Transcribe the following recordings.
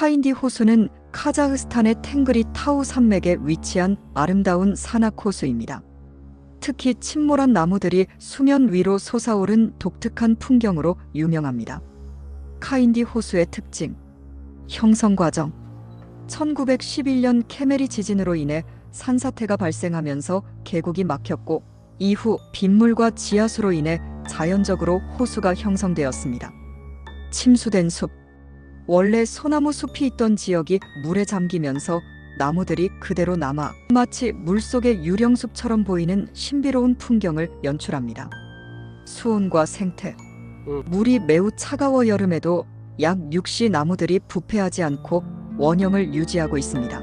카인디 호수는 카자흐스탄의 탱그리 타우 산맥에 위치한 아름다운 산악 호수입니다. 특히 침몰한 나무들이 수면 위로 솟아오른 독특한 풍경으로 유명합니다. 카인디 호수의 특징 형성 과정 1911년 케메리 지진으로 인해 산사태가 발생하면서 계곡이 막혔고 이후 빗물과 지하수로 인해 자연적으로 호수가 형성되었습니다. 침수된 숲 원래 소나무 숲이 있던 지역이 물에 잠기면서 나무들이 그대로 남아 마치 물속의 유령숲처럼 보이는 신비로운 풍경을 연출합니다. 수온과 생태 음. 물이 매우 차가워 여름에도 약 6시 나무들이 부패하지 않고 원형을 유지하고 있습니다.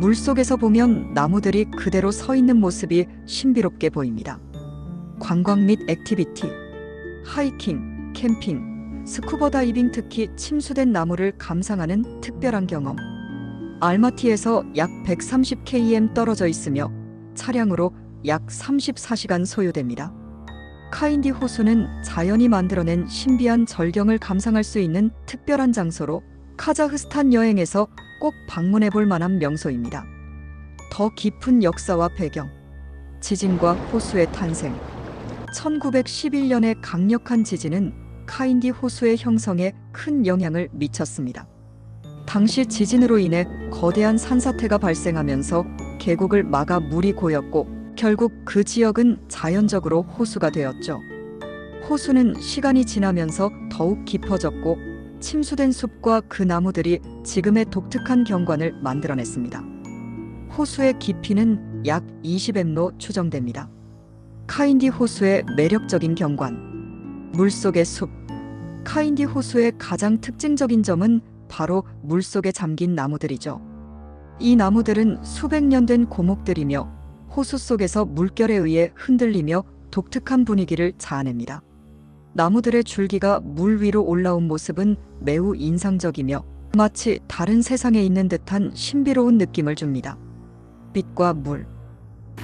물속에서 보면 나무들이 그대로 서 있는 모습이 신비롭게 보입니다. 관광 및 액티비티, 하이킹, 캠핑, 스쿠버 다이빙 특히 침수된 나무를 감상하는 특별한 경험. 알마티에서 약 130km 떨어져 있으며 차량으로 약 34시간 소요됩니다. 카인디 호수는 자연이 만들어낸 신비한 절경을 감상할 수 있는 특별한 장소로 카자흐스탄 여행에서 꼭 방문해 볼 만한 명소입니다. 더 깊은 역사와 배경, 지진과 호수의 탄생. 1911년의 강력한 지진은 카인디 호수의 형성에 큰 영향을 미쳤습니다. 당시 지진으로 인해 거대한 산사태가 발생하면서 계곡을 막아 물이 고였고 결국 그 지역은 자연적으로 호수가 되었죠. 호수는 시간이 지나면서 더욱 깊어졌고 침수된 숲과 그 나무들이 지금의 독특한 경관을 만들어냈습니다. 호수의 깊이는 약 20m로 추정됩니다. 카인디 호수의 매력적인 경관. 물속의 숲. 카인디 호수의 가장 특징적인 점은 바로 물속에 잠긴 나무들이죠. 이 나무들은 수백 년 된 고목들이며 호수 속에서 물결에 의해 흔들리며 독특한 분위기를 자아냅니다. 나무들의 줄기가 물 위로 올라온 모습은 매우 인상적이며 마치 다른 세상에 있는 듯한 신비로운 느낌을 줍니다. 빛과 물.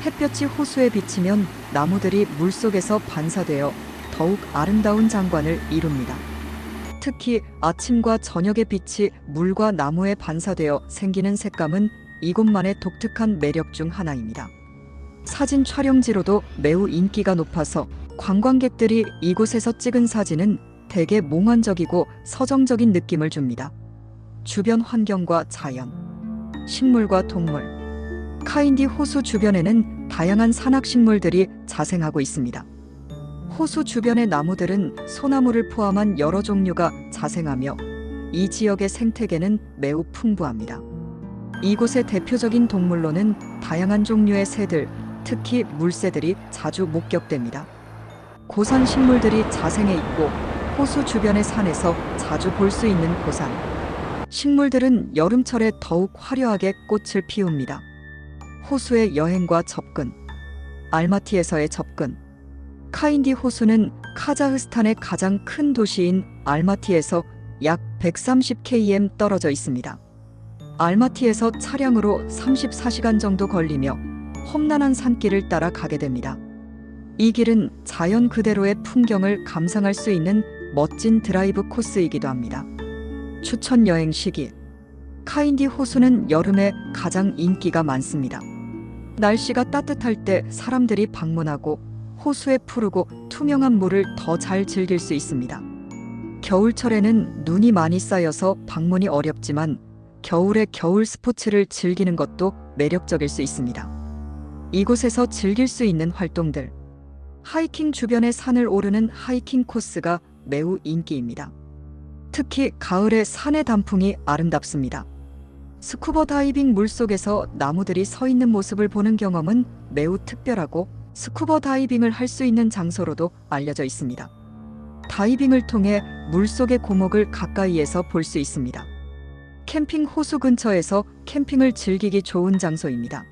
햇볕이 호수에 비치면 나무들이 물 속에서 반사되어 더욱 아름다운 장관을 이룹니다. 특히 아침과 저녁의 빛이 물과 나무에 반사되어 생기는 색감은 이곳만의 독특한 매력 중 하나입니다. 사진 촬영지로도 매우 인기가 높아서 관광객들이 이곳에서 찍은 사진은 대개 몽환적이고 서정적인 느낌을 줍니다. 주변 환경과 자연, 식물과 동물. 카인디 호수 주변에는 다양한 산악식물들이 자생하고 있습니다. 호수 주변의 나무들은 소나무를 포함한 여러 종류가 자생하며 이 지역의 생태계는 매우 풍부합니다. 이곳의 대표적인 동물로는 다양한 종류의 새들, 특히 물새들이 자주 목격됩니다. 고산 식물들이 자생해 있고 호수 주변의 산에서 자주 볼 수 있는 고산. 식물들은 여름철에 더욱 화려하게 꽃을 피웁니다. 호수의 여행과 접근. 알마티에서의 접근. 카인디 호수는 카자흐스탄의 가장 큰 도시인 알마티에서 약 130km 떨어져 있습니다. 알마티에서 차량으로 34시간 정도 걸리며 험난한 산길을 따라 가게 됩니다. 이 길은 자연 그대로의 풍경을 감상할 수 있는 멋진 드라이브 코스이기도 합니다. 추천 여행 시기. 카인디 호수는 여름에 가장 인기가 많습니다. 날씨가 따뜻할 때 사람들이 방문하고 호수의 푸르고 투명한 물을 더 잘 즐길 수 있습니다. 겨울철에는 눈이 많이 쌓여서 방문이 어렵지만 겨울에 겨울 스포츠를 즐기는 것도 매력적일 수 있습니다. 이곳에서 즐길 수 있는 활동들. 하이킹 주변의 산을 오르는 하이킹 코스가 매우 인기입니다. 특히 가을에 산의 단풍이 아름답습니다. 스쿠버 다이빙 물속에서 나무들이 서 있는 모습을 보는 경험은 매우 특별하고 스쿠버 다이빙을 할 수 있는 장소로도 알려져 있습니다. 다이빙을 통해 물속의 고목을 가까이에서 볼 수 있습니다. 캠핑 호수 근처에서 캠핑을 즐기기 좋은 장소입니다.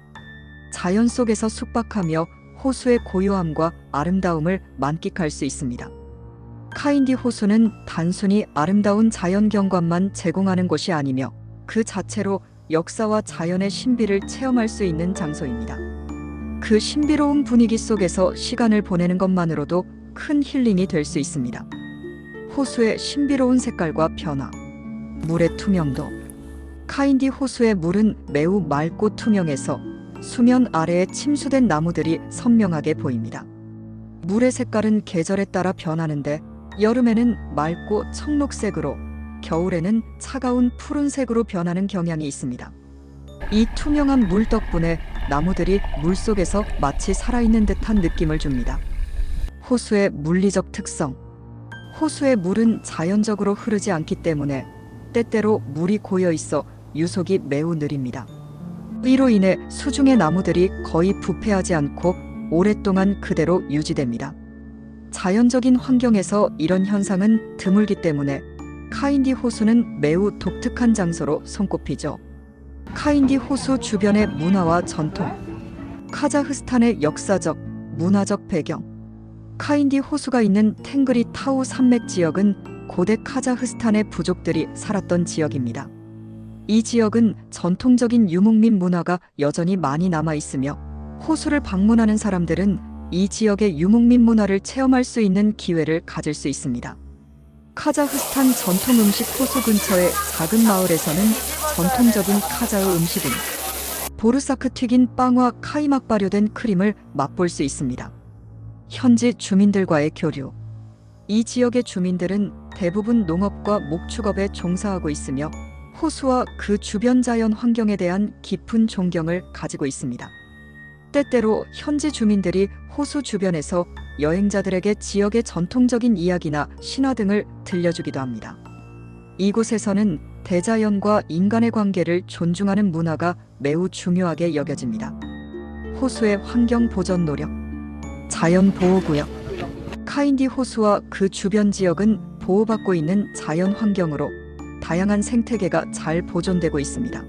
자연 속에서 숙박하며 호수의 고요함과 아름다움을 만끽할 수 있습니다. 카인디 호수는 단순히 아름다운 자연 경관만 제공하는 곳이 아니며 그 자체로 역사와 자연의 신비를 체험할 수 있는 장소입니다. 그 신비로운 분위기 속에서 시간을 보내는 것만으로도 큰 힐링이 될 수 있습니다. 호수의 신비로운 색깔과 변화, 물의 투명도, 카인디 호수의 물은 매우 맑고 투명해서 수면 아래에 침수된 나무들이 선명하게 보입니다. 물의 색깔은 계절에 따라 변하는데 여름에는 맑고 청록색으로 겨울에는 차가운 푸른색으로 변하는 경향이 있습니다. 이 투명한 물 덕분에 나무들이 물 속에서 마치 살아있는 듯한 느낌을 줍니다. 호수의 물리적 특성. 호수의 물은 자연적으로 흐르지 않기 때문에 때때로 물이 고여 있어 유속이 매우 느립니다. 이로 인해 수중의 나무들이 거의 부패하지 않고 오랫동안 그대로 유지됩니다. 자연적인 환경에서 이런 현상은 드물기 때문에 카인디 호수는 매우 독특한 장소로 손꼽히죠. 카인디 호수 주변의 문화와 전통, 카자흐스탄의 역사적, 문화적 배경, 카인디 호수가 있는 탱그리 타우 산맥 지역은 고대 카자흐스탄의 부족들이 살았던 지역입니다. 이 지역은 전통적인 유목민 문화가 여전히 많이 남아 있으며 호수를 방문하는 사람들은 이 지역의 유목민 문화를 체험할 수 있는 기회를 가질 수 있습니다. 카자흐스탄 전통 음식 호수 근처의 작은 마을에서는 전통적인 카자흐 음식인 보르사크 튀긴 빵과 카이막 발효된 크림을 맛볼 수 있습니다. 현지 주민들과의 교류. 이 지역의 주민들은 대부분 농업과 목축업에 종사하고 있으며 호수와 그 주변 자연 환경에 대한 깊은 존경을 가지고 있습니다. 때때로 현지 주민들이 호수 주변에서 여행자들에게 지역의 전통적인 이야기나 신화 등을 들려주기도 합니다. 이곳에서는 대자연과 인간의 관계를 존중하는 문화가 매우 중요하게 여겨집니다. 호수의 환경 보전 노력, 자연 보호구역. 카인디 호수와 그 주변 지역은 보호받고 있는 자연 환경으로 다양한 생태계가 잘 보존되고 있습니다.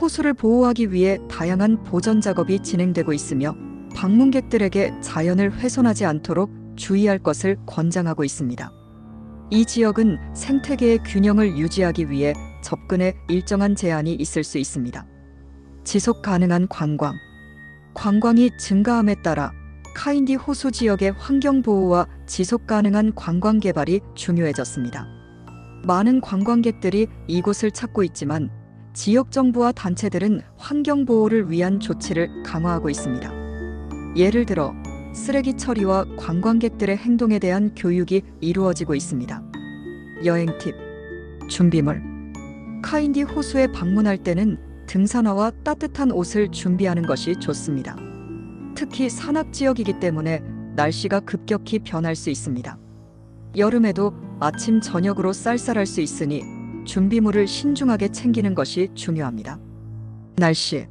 호수를 보호하기 위해 다양한 보전 작업이 진행되고 있으며 방문객들에게 자연을 훼손하지 않도록 주의할 것을 권장하고 있습니다. 이 지역은 생태계의 균형을 유지하기 위해 접근에 일정한 제한이 있을 수 있습니다. 지속 가능한 관광. 관광이 증가함에 따라 카인디 호수 지역의 환경 보호와 지속 가능한 관광 개발이 중요해졌습니다. 많은 관광객들이 이곳을 찾고 있지만 지역 정부와 단체들은 환경 보호를 위한 조치를 강화하고 있습니다. 예를 들어 쓰레기 처리와 관광객들의 행동에 대한 교육이 이루어지고 있습니다. 여행 팁, 준비물. 카인디 호수에 방문할 때는 등산화와 따뜻한 옷을 준비하는 것이 좋습니다. 특히 산악 지역이기 때문에 날씨가 급격히 변할 수 있습니다. 여름에도 아침 저녁으로 쌀쌀할 수 있으니 준비물을 신중하게 챙기는 것이 중요합니다. 날씨.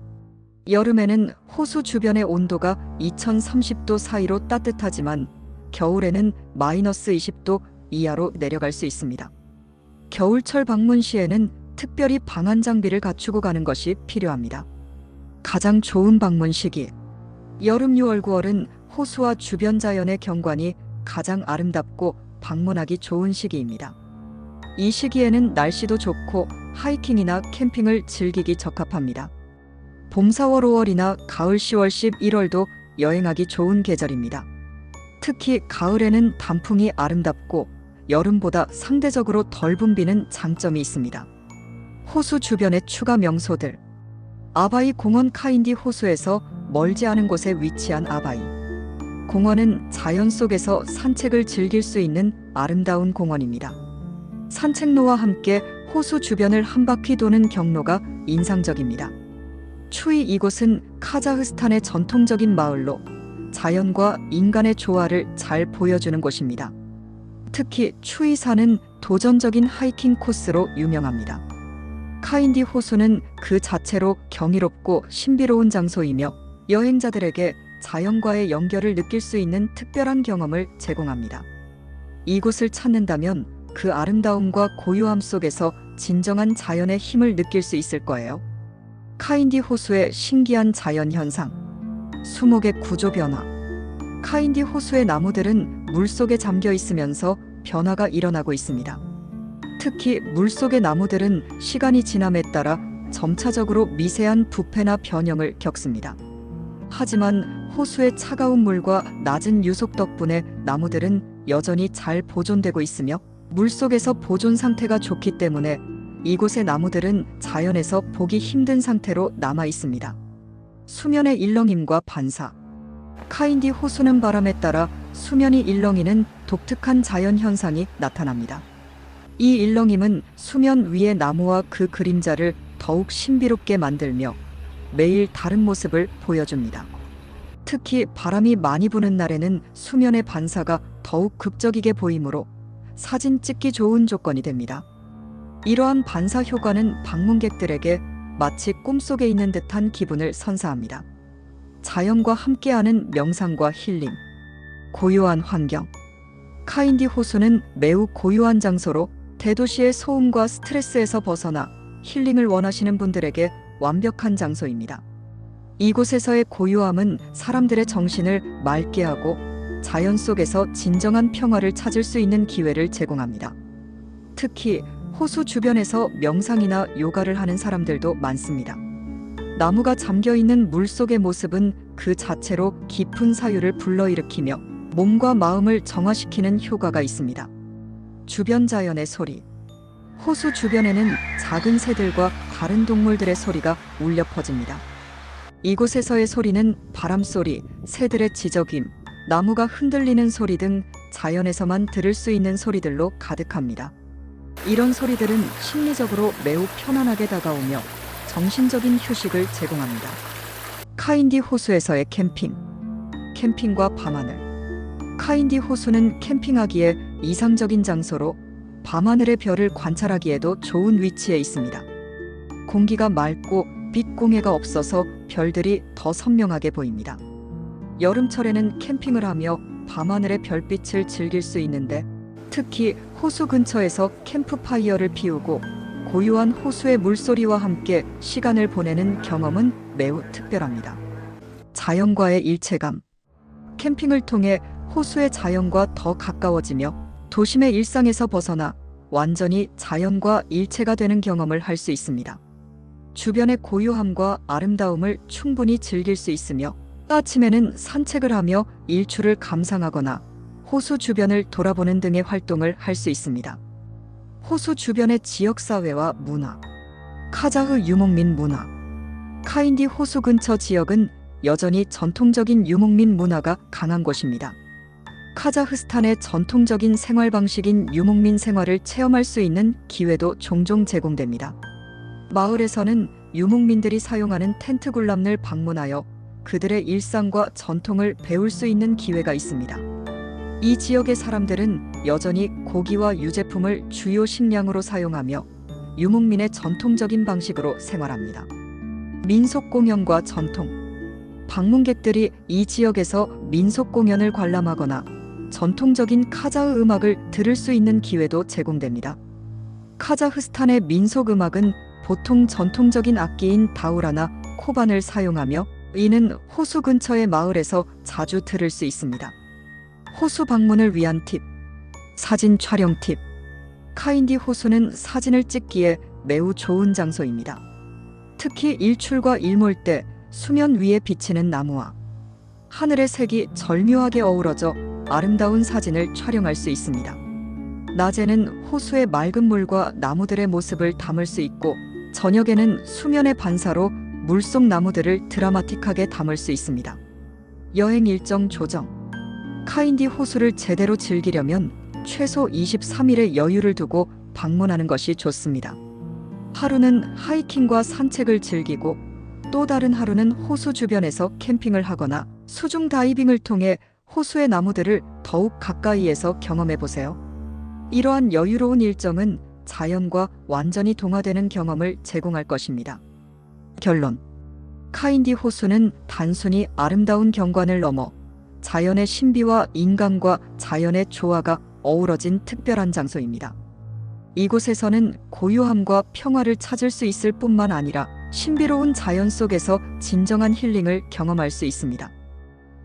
여름에는 호수 주변의 온도가 2030도 사이로 따뜻하지만 겨울에는 마이너스 20도 이하로 내려갈 수 있습니다. 겨울철 방문 시에는 특별히 방한 장비를 갖추고 가는 것이 필요합니다. 가장 좋은 방문 시기. 여름 6월 9월은 호수와 주변 자연의 경관이 가장 아름답고 방문하기 좋은 시기입니다. 이 시기에는 날씨도 좋고 하이킹이나 캠핑을 즐기기 적합합니다. 봄 4월 5월이나 가을 10월 11월도 여행하기 좋은 계절입니다. 특히 가을에는 단풍이 아름답고 여름보다 상대적으로 덜 붐비는 장점이 있습니다. 호수 주변의 추가 명소들. 아바이 공원 카인디 호수에서 멀지 않은 곳에 위치한 아바이. 공원은 자연 속에서 산책을 즐길 수 있는 아름다운 공원입니다. 산책로와 함께 호수 주변을 한 바퀴 도는 경로가 인상적입니다. 추위 이곳은 카자흐스탄의 전통적인 마을로 자연과 인간의 조화를 잘 보여주는 곳입니다. 특히 추위산은 도전적인 하이킹 코스로 유명합니다. 카인디 호수는 그 자체로 경이롭고 신비로운 장소이며 여행자들에게 자연과의 연결을 느낄 수 있는 특별한 경험을 제공합니다. 이곳을 찾는다면 그 아름다움과 고요함 속에서 진정한 자연의 힘을 느낄 수 있을 거예요. 카인디 호수의 신기한 자연 현상. 수목의 구조 변화. 카인디 호수의 나무들은 물 속에 잠겨 있으면서 변화가 일어나고 있습니다. 특히 물 속의 나무들은 시간이 지남에 따라 점차적으로 미세한 부패나 변형을 겪습니다. 하지만 호수의 차가운 물과 낮은 유속 덕분에 나무들은 여전히 잘 보존되고 있으며 물 속에서 보존 상태가 좋기 때문에 이곳의 나무들은 자연에서 보기 힘든 상태로 남아 있습니다. 수면의 일렁임과 반사. 카인디 호수는 바람에 따라 수면이 일렁이는 독특한 자연 현상이 나타납니다. 이 일렁임은 수면 위의 나무와 그 그림자를 더욱 신비롭게 만들며 매일 다른 모습을 보여줍니다. 특히 바람이 많이 부는 날에는 수면의 반사가 더욱 극적이게 보이므로 사진 찍기 좋은 조건이 됩니다. 이러한 반사 효과는 방문객들에게 마치 꿈속에 있는 듯한 기분을 선사합니다. 자연과 함께하는 명상과 힐링, 고요한 환경. 카인디 호수는 매우 고요한 장소로 대도시의 소음과 스트레스에서 벗어나 힐링을 원하시는 분들에게 완벽한 장소입니다. 이곳에서의 고요함은 사람들의 정신을 맑게 하고 자연 속에서 진정한 평화를 찾을 수 있는 기회를 제공합니다. 특히 호수 주변에서 명상이나 요가를 하는 사람들도 많습니다. 나무가 잠겨 있는 물 속의 모습은 그 자체로 깊은 사유를 불러일으키며 몸과 마음을 정화시키는 효과가 있습니다. 주변 자연의 소리. 호수 주변에는 작은 새들과 다른 동물들의 소리가 울려 퍼집니다. 이곳에서의 소리는 바람소리, 새들의 지저귐, 나무가 흔들리는 소리 등 자연에서만 들을 수 있는 소리들로 가득합니다. 이런 소리들은 심리적으로 매우 편안하게 다가오며 정신적인 휴식을 제공합니다. 카인디 호수에서의 캠핑. 캠핑과 밤하늘. 카인디 호수는 캠핑하기에 이상적인 장소로 밤하늘의 별을 관찰하기에도 좋은 위치에 있습니다. 공기가 맑고 빛 공해가 없어서 별들이 더 선명하게 보입니다. 여름철에는 캠핑을 하며 밤하늘의 별빛을 즐길 수 있는데 특히 호수 근처에서 캠프파이어를 피우고 고요한 호수의 물소리와 함께 시간을 보내는 경험은 매우 특별합니다. 자연과의 일체감. 캠핑을 통해 호수의 자연과 더 가까워지며 도심의 일상에서 벗어나 완전히 자연과 일체가 되는 경험을 할 수 있습니다. 주변의 고요함과 아름다움을 충분히 즐길 수 있으며 아침에는 산책을 하며 일출을 감상하거나 호수 주변을 돌아보는 등의 활동을 할 수 있습니다. 호수 주변의 지역사회와 문화 카자흐 유목민 문화 카인디 호수 근처 지역은 여전히 전통적인 유목민 문화가 강한 곳입니다. 카자흐스탄의 전통적인 생활 방식인 유목민 생활을 체험할 수 있는 기회도 종종 제공됩니다. 마을에서는 유목민들이 사용하는 텐트 굴람을 방문하여 그들의 일상과 전통을 배울 수 있는 기회가 있습니다. 이 지역의 사람들은 여전히 고기와 유제품을 주요 식량으로 사용하며 유목민의 전통적인 방식으로 생활합니다. 민속 공연과 전통 방문객들이 이 지역에서 민속 공연을 관람하거나 전통적인 카자흐 음악을 들을 수 있는 기회도 제공됩니다. 카자흐스탄의 민속 음악은 보통 전통적인 악기인 다우라나 코반을 사용하며 이는 호수 근처의 마을에서 자주 들을 수 있습니다. 호수 방문을 위한 팁. 사진 촬영 팁. 카인디 호수는 사진을 찍기에 매우 좋은 장소입니다. 특히 일출과 일몰 때 수면 위에 비치는 나무와 하늘의 색이 절묘하게 어우러져 아름다운 사진을 촬영할 수 있습니다. 낮에는 호수의 맑은 물과 나무들의 모습을 담을 수 있고 저녁에는 수면의 반사로 물속 나무들을 드라마틱하게 담을 수 있습니다. 여행 일정 조정. 카인디 호수를 제대로 즐기려면 최소 23일의 여유를 두고 방문하는 것이 좋습니다. 하루는 하이킹과 산책을 즐기고 또 다른 하루는 호수 주변에서 캠핑을 하거나 수중 다이빙을 통해 호수의 나무들을 더욱 가까이에서 경험해 보세요. 이러한 여유로운 일정은 자연과 완전히 동화되는 경험을 제공할 것입니다. 결론. 카인디 호수는 단순히 아름다운 경관을 넘어 자연의 신비와 인간과 자연의 조화가 어우러진 특별한 장소입니다. 이곳에서는 고요함과 평화를 찾을 수 있을 뿐만 아니라 신비로운 자연 속에서 진정한 힐링을 경험할 수 있습니다.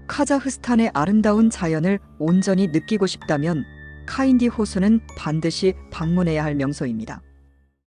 카자흐스탄의 아름다운 자연을 온전히 느끼고 싶다면 카인디 호수는 반드시 방문해야 할 명소입니다.